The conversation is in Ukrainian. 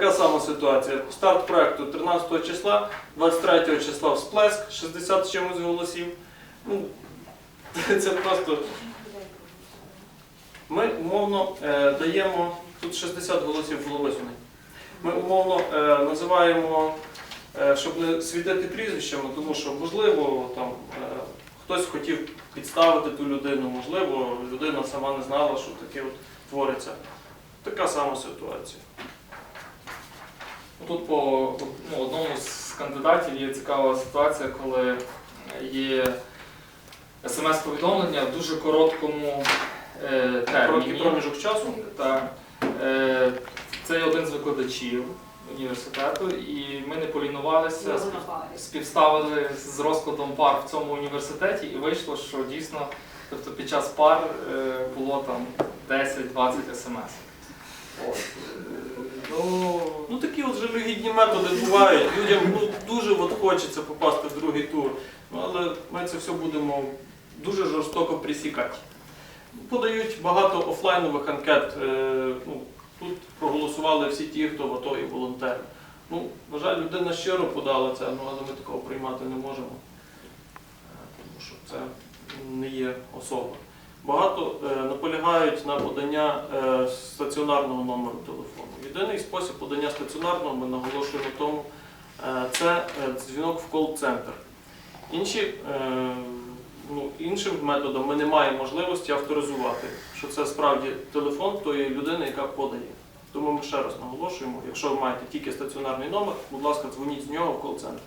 Така сама ситуація. Старт проекту 13 числа, 23 числа всплеск, 60 чимось голосів. Ну, це просто. Ми умовно е, даємо, тут 60 голосів було висунень. Ми умовно е, називаємо, е, щоб не світити прізвищами, тому що можливо там е, хтось хотів підставити ту людину, можливо, людина сама не знала, що таке от твориться. Така сама ситуація. Тут по ну, одному з кандидатів є цікава ситуація, коли є смс-повідомлення в дуже короткому е, терміні. проміжок часу. Так. Е, це є один з викладачів університету, і ми не полінувалися, спів- співставили з розкладом пар в цьому університеті, і вийшло, що дійсно тобто під час пар е, було там 10-20 смс. От. Е, такі от жалюгідні методи бувають. Людям ну, дуже от хочеться попасти в другий тур. Ну, але ми це все будемо дуже жорстоко присікати. Подають багато офлайнових анкет. е, Ну, тут проголосували всі ті, хто в АТО і волонтери. Ну, на жаль, людина щиро подала це, ну, але ми такого приймати не можемо. Е, Тому що це не є особа. Багато е, наполягають на подання е, стаціонарного номеру телефону. Єдиний спосіб подання стаціонарного, ми наголошуємо тому, е, це дзвінок в кол-центр. Інші, ну, іншим методом ми не маємо можливості авторизувати, що це справді телефон тої людини, яка подає. Тому ми ще раз наголошуємо, якщо ви маєте тільки стаціонарний номер, будь ласка, дзвоніть з нього в кол-центр.